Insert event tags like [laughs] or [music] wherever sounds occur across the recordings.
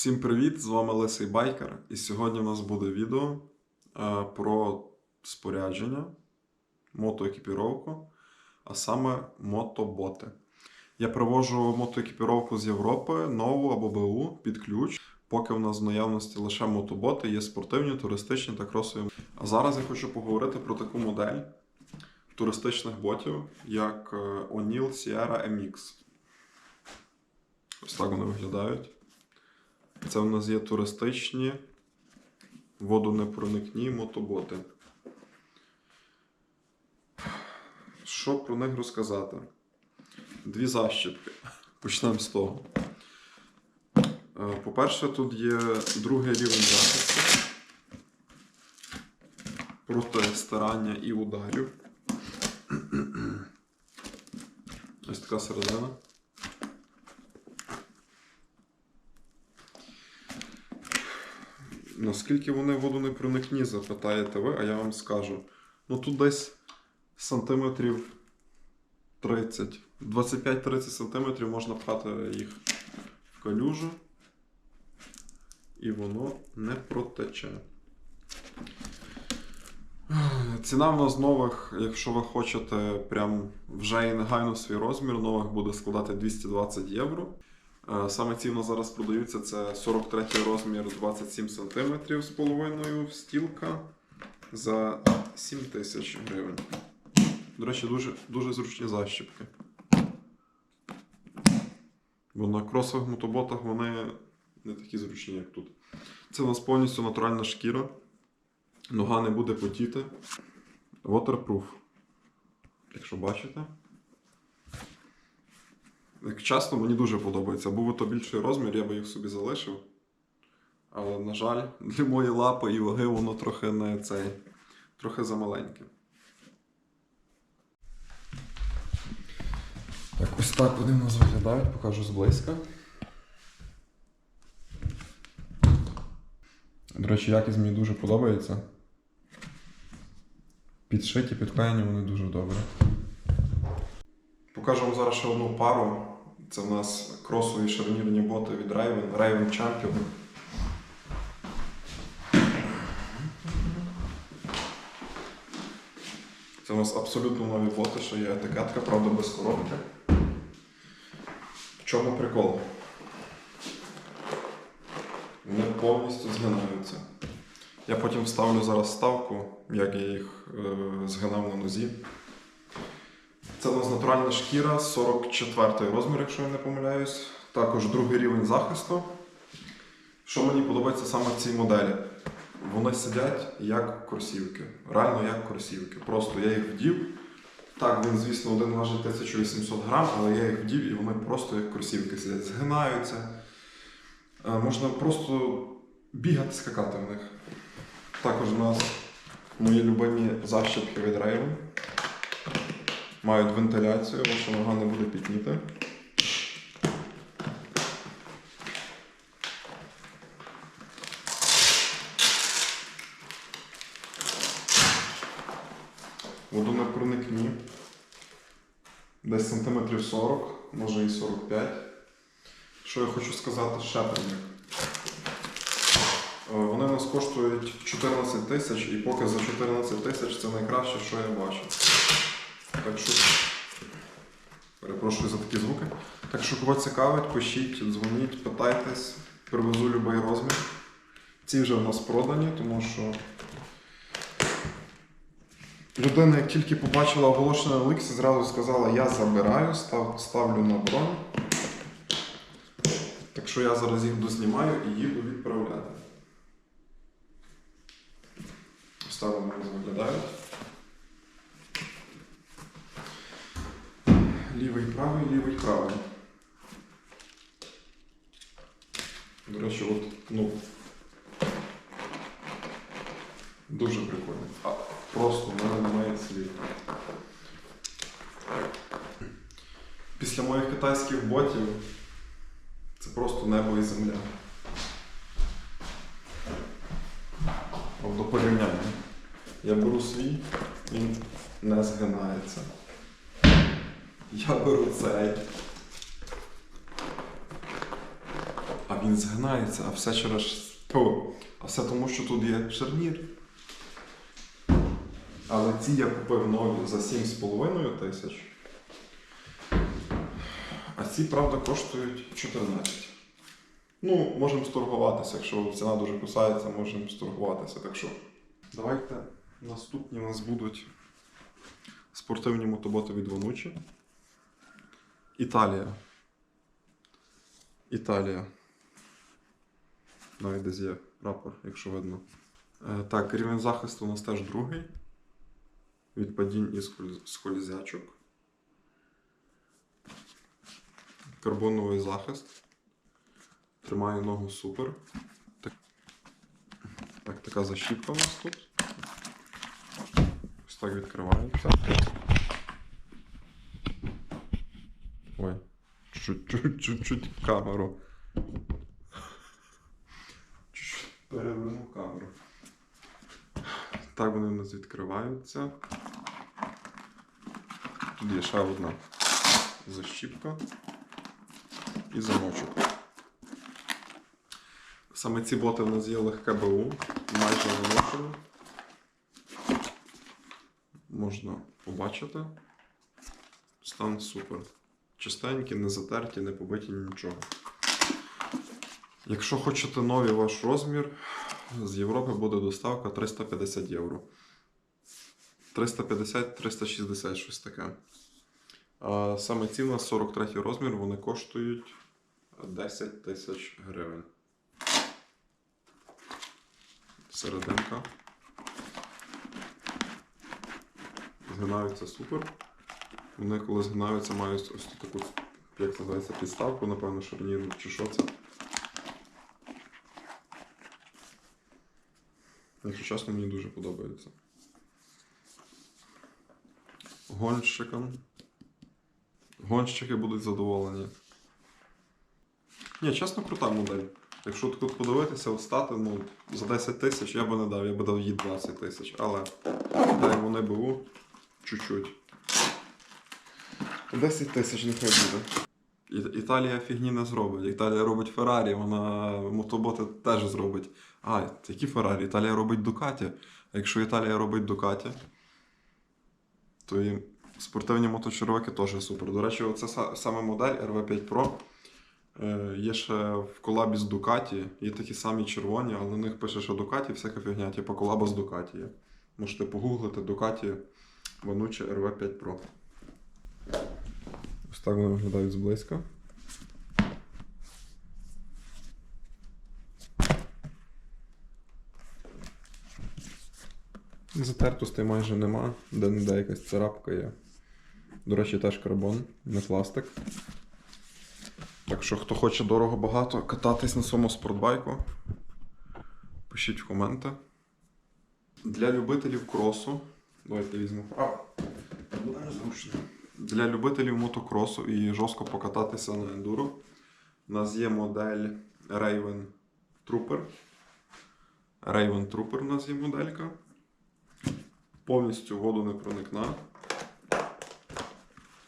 Всім привіт! З вами Лисий Байкер. І сьогодні у нас буде відео е, про спорядження, мотоекіпіровку, а саме мотоботи. Я привожу мотоекіпіровку з Європи, нову або БУ під ключ. Поки в нас в наявності лише мотоботи, є спортивні, туристичні та кросові. А зараз я хочу поговорити про таку модель туристичних ботів, як е, O'Neill Sierra MX. Ось так вони виглядають. Це в нас є туристичні водонепроникні мотоботи. Що про них розказати? Дві защіпки. Почнемо з того. Е, По-перше, тут є другий рівень захисту проти старання і ударів. Ось така середина. Наскільки вони водонепроникні, запитаєте ви, а я вам скажу. Ну тут десь сантиметрів 30, 25-30 сантиметрів можна пхати їх в калюжу, і воно не протече. Ціна в нас нових, якщо ви хочете прям вже і негайно свій розмір, нових буде складати 220 євро. Е, Саме ці в нас зараз продаються це 43 розмір 27 см з половиною стілка за 7 тисяч гривень. До речі, дуже, дуже зручні защіпки. Бо на кросових мотоботах вони не такі зручні, як тут. Це у нас повністю натуральна шкіра. Нога не буде потіти. Waterproof. Якщо бачите. Як часто мені дуже подобається. Був то більший розмір, я би їх собі залишив. Але, на жаль, [laughs] для моєї лапи і ваги воно трохи не цей, трохи замаленьке. Так, ось так вони у нас виглядають, покажу зблизька. До речі, якість мені дуже подобається. Підшиті, підклеєні вони дуже добре. Покажу вам зараз ще одну пару. Це в нас кросові шарнірні боти від Raven, Raven Champion. Це у нас абсолютно нові боти, що є етикетка, правда, без коробки. В чому прикол? Вони повністю згинаються. Я потім вставлю зараз ставку, як я їх е, згинав на нозі. Це у нас натуральна шкіра, 44 розмір, якщо я не помиляюсь. Також другий рівень захисту. Що мені подобається саме в цій моделі? Вони сидять як кросівки. Реально як кросівки. Просто я їх вдів. Так, він, звісно, один важить 1800 грам, але я їх вдів і вони просто як кросівки сидять, згинаються. Е, Можна просто бігати, скакати в них. Також у нас мої любимі защіпки від Raven. Мають вентиляцію, ваша нога не буде пітніти. Водонепроникні. Десь сантиметрів 40, може і 45. Що я хочу сказати ще про них? Вони у нас коштують 14 тисяч, і поки за 14 тисяч це найкраще, що я бачу. Так що, перепрошую за такі звуки. Так що, кого цікавить, пишіть, дзвоніть, питайтесь, привезу будь-який розмір. Ці вже в нас продані, тому що людина, як тільки побачила оголошення на Ліксі, зразу сказала, я забираю, став, ставлю на бронь. Так що я зараз їх дознімаю і їду відправляти. Так вони виглядають. Лівий правий, лівий правий. До речі, от, ну. Дуже прикольно. А, просто в мене немає слів. Після моїх китайських ботів це просто небо і земля. До порівняння. Я беру свій, він не згинається. Я беру цей. А він згинається, а все через. Тьфу. А все тому, що тут є шарнір. Але ці я купив нові за 7,5 тисяч. А ці, правда, коштують 14. Ну, можемо сторгуватися, якщо ціна дуже кусається, можемо сторгуватися. Так що. Давайте наступні у нас будуть спортивні мотоботи від. Італія. Італія. Навіть десь є прапор, якщо видно. Е, так, рівень захисту у нас теж другий. Від падінь і скольз- скользячок. Карбоновий захист. Тримаю ногу супер. Так, так така защіпка у нас тут. Ось так відкривається. Чуть-чуть, камеру. Чуть-чуть перевернув камеру. Так вони у нас відкриваються. Тут є ще одна защіпка і замочок. Саме ці боти в нас є легке БУ, майже не ношені. Можна побачити. Стан супер. Чистенькі, не затерті, не побиті нічого. Якщо хочете новий ваш розмір, з Європи буде доставка 350 євро. 350-360 щось таке. А саме ці у нас 43 розмір, вони коштують 10 тисяч гривень. Серединка. Згинаються супер. Вони коли згинаються, мають ось таку, як це називається, підставку, напевно, шарнірну чи що це. Якщо чесно, мені дуже подобається. Гонщикам. Гонщики будуть задоволені. Ні, чесно, крута модель. Якщо тут подивитися, от стати, ну, за 10 тисяч я би не дав, я би дав їй 20 тисяч. Але дай вони БУ чуть-чуть. 10 тисяч нехай буде. І- Італія фігні не зробить. Італія робить Феррарі, вона мотоботи теж зробить. А, які Феррарі? Італія робить Дукаті. А якщо Італія робить Дукаті, то і спортивні моточервики теж супер. До речі, са- саме модель RV5 Pro. Е, Є ще в колабі з Дукаті. Є такі самі червоні, але на них пише, що Дукаті всяка фігня, типу колаба з Дукаті є. Можете погуглити Дукаті Вануче RV5 Pro. Ось так вони виглядають зблизька. Затертостей майже нема, де-не-де якась царапка є. До речі, теж карбон, не пластик. Так що, хто хоче дорого-багато кататись на своєму спортбайку, пишіть в коменти. Для любителів кросу. Давайте візьму право. Буде незручно. Для любителів мотокросу і жорстко покататися на ендуро. У нас є модель Raven Trooper. Raven Trooper у нас є моделька. Повністю воду не проникна.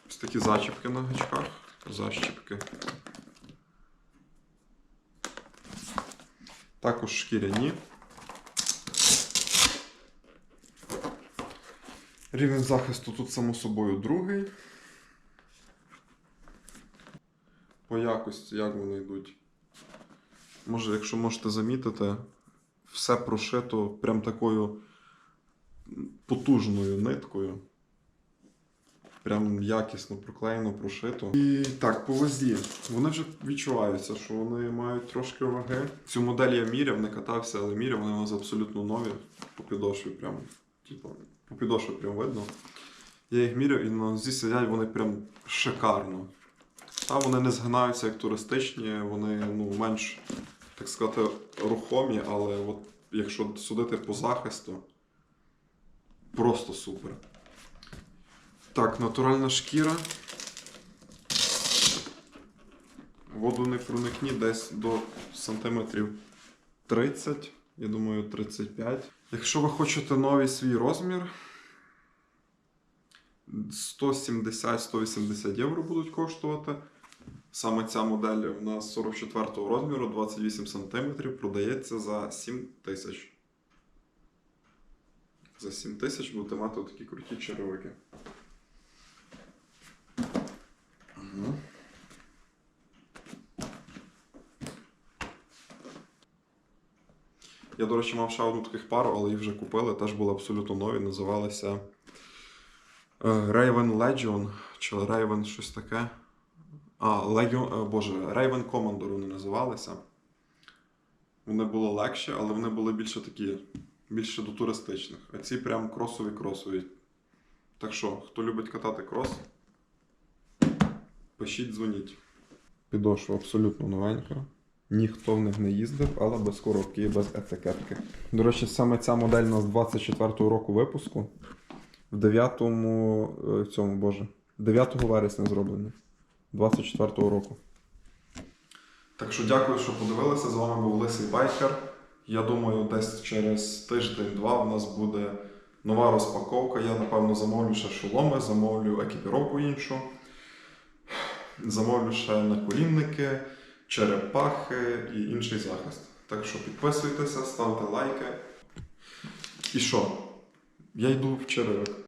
Ось такі зачіпки на гачках. Защіпки. Також шкіряні. Рівень захисту тут, само собою, другий. По якості, як вони йдуть. Може, якщо можете замітити, все прошито прям такою потужною ниткою. Прям якісно проклеєно, прошито. І так, по вазі. Вони вже відчуваються, що вони мають трошки ваги. Цю модель я міряв, не катався, але міряв, вони у нас абсолютно нові. По підошві прям, типу, по підошві прям видно. Я їх міряв і на нозі сидять вони прям шикарно. Та вони не згинаються як туристичні, вони ну, менш, так сказати, рухомі, але от якщо судити по захисту, просто супер. Так, натуральна шкіра. Воду не проникні десь до сантиметрів 30, я думаю, 35. Якщо ви хочете новий свій розмір, 170-180 євро будуть коштувати. Саме ця модель у нас 44 розміру, 28 см, продається за 7 тисяч. За 7 тисяч будете мати такі круті черевики. Я, до речі, мав ще одну таких пару, але їх вже купили, теж були абсолютно нові. Називалися е, Raven Legion чи Raven щось таке. А, Legion, е, боже, Raven Commander вони називалися. Вони були легші, але вони були більше такі, більше до туристичних. А ці прям кросові-кросові. Так що, хто любить катати крос, пишіть, дзвоніть. Підошва абсолютно новенька. Ніхто в них не їздив, але без коробки і без етикетки. До речі, саме ця модель у нас 24-го року випуску. В 9-му, е, в цьому, боже, 9 вересня зроблені. 24-го року. Так що дякую, що подивилися. З вами був Лисий Байкер. Я думаю, десь через тиждень-два в нас буде нова розпаковка. Я, напевно, замовлю ще шоломи, замовлю екіпіровку іншу. Замовлю ще наколінники, черепахи і інший захист. Так що підписуйтеся, ставте лайки. І що? Я йду в черевик.